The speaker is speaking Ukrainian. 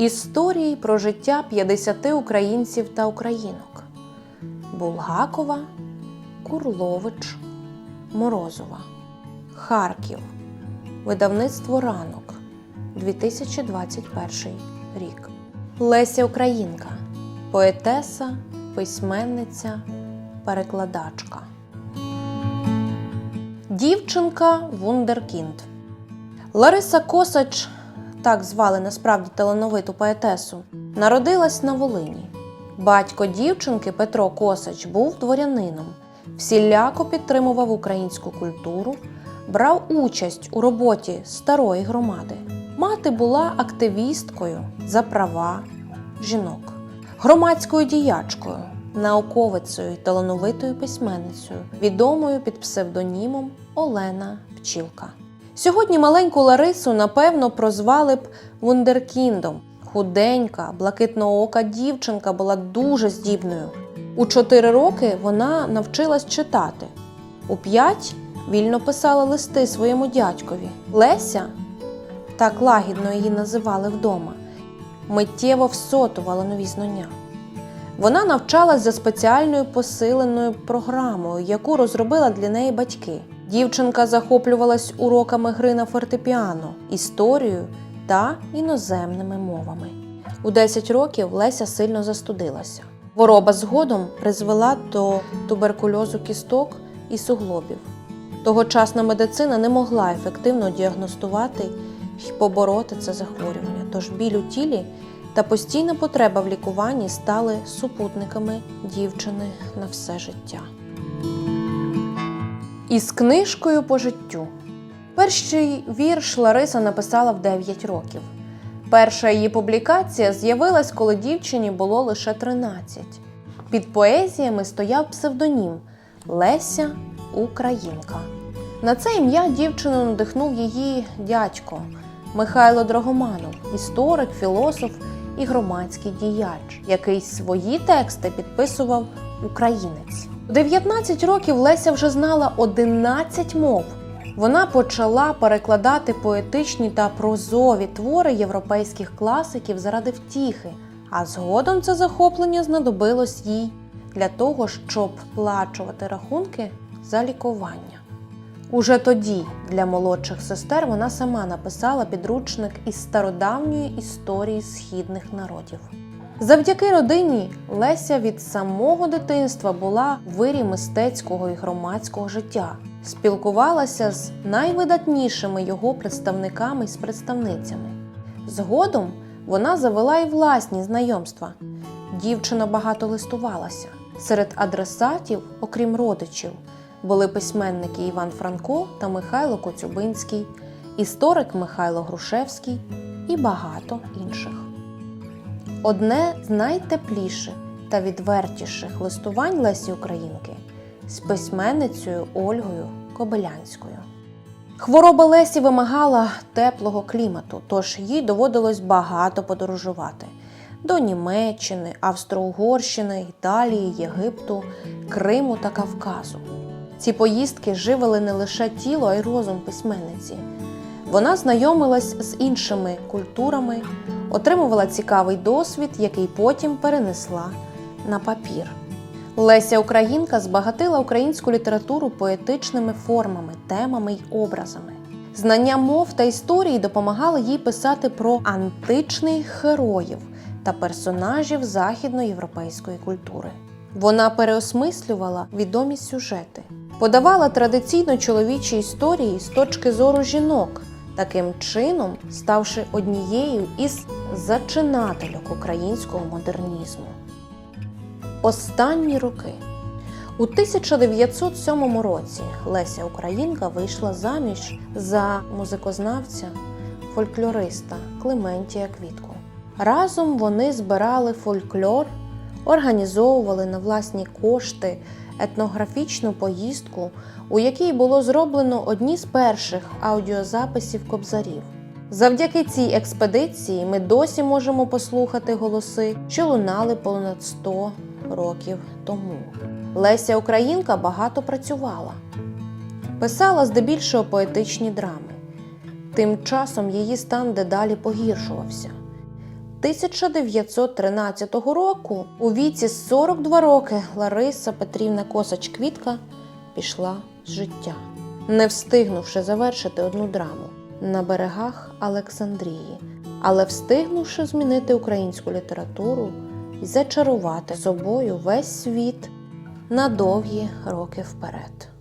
Історії про життя 50 українців та українок Булгакова, Курлович, Морозова. Харків. Видавництво ранок 2021 рік. Леся Українка. Поетеса, письменниця, перекладачка. Дівчинка Вундеркінд. Лариса Косач, так звали насправді талановиту поетесу, народилась на Волині. Батько дівчинки Петро Косач був дворянином, всіляко підтримував українську культуру, брав участь у роботі старої громади. Мати була активісткою за права жінок, громадською діячкою, науковицею і талановитою письменницею, відомою під псевдонімом Олена Пчілка. Сьогодні маленьку Ларису, напевно, прозвали б Вундеркіндом. Худенька, блакитноока дівчинка була дуже здібною. У чотири роки вона навчилась читати. У п'ять вільно писала листи своєму дядькові. Леся, так лагідно її називали вдома, миттєво всотувала нові знання. Вона навчалась за спеціальною посиленою програмою, яку розробила для неї батьки. Дівчинка захоплювалась уроками гри на фортепіано, історією та іноземними мовами. У 10 років Леся сильно застудилася. Хвороба згодом призвела до туберкульозу кісток і суглобів. Тогочасна медицина не могла ефективно діагностувати і побороти це захворювання, тож біль у тілі та постійна потреба в лікуванні стали супутниками дівчини на все життя. Із книжкою по життю. Перший вірш Лариса написала в 9 років. Перша її публікація з'явилась, коли дівчині було лише 13. Під поезіями стояв псевдонім Леся Українка. На це ім'я дівчину надихнув її дядько Михайло Драгоманов, історик, філософ і громадський діяч, який свої тексти підписував українець. У 19 років Леся вже знала 11 мов. Вона почала перекладати поетичні та прозові твори європейських класиків заради втіхи, а згодом це захоплення знадобилось їй для того, щоб сплачувати рахунки за лікування. Уже тоді для молодших сестер вона сама написала підручник із стародавньої історії східних народів. Завдяки родині Леся від самого дитинства була в вирі мистецького і громадського життя, спілкувалася з найвидатнішими його представниками і представницями. Згодом вона завела і власні знайомства. Дівчина багато листувалася. Серед адресатів, окрім родичів, були письменники Іван Франко та Михайло Коцюбинський, історик Михайло Грушевський і багато інших. Одне з найтепліших та відвертіших листувань Лесі Українки з письменницею Ольгою Кобилянською. Хвороба Лесі вимагала теплого клімату, тож їй доводилось багато подорожувати до Німеччини, Австро-Угорщини, Італії, Єгипту, Криму та Кавказу. Ці поїздки живили не лише тіло, а й розум письменниці. Вона знайомилась з іншими культурами, отримувала цікавий досвід, який потім перенесла на папір. Леся Українка збагатила українську літературу поетичними формами, темами й образами. Знання мов та історії допомагали їй писати про античних героїв та персонажів західноєвропейської культури. Вона переосмислювала відомі сюжети, подавала традиційно чоловічі історії з точки зору жінок, таким чином ставши однією із зачинательок українського модернізму. Останні роки у 1907 році Леся Українка вийшла заміж за музикознавця, фольклориста Клементія Квітку. Разом вони збирали фольклор, організовували на власні кошти етнографічну поїздку, у якій було зроблено одні з перших аудіозаписів кобзарів. Завдяки цій експедиції ми досі можемо послухати голоси, що лунали понад 100 років тому. Леся Українка багато працювала, писала здебільшого поетичні драми. Тим часом її стан дедалі погіршувався. 1913 року у віці 42 роки Лариса Петрівна Косач-Квітка пішла з життя, не встигнувши завершити одну драму на берегах Олександрії, але встигнувши змінити українську літературу і зачарувати собою весь світ на довгі роки вперед.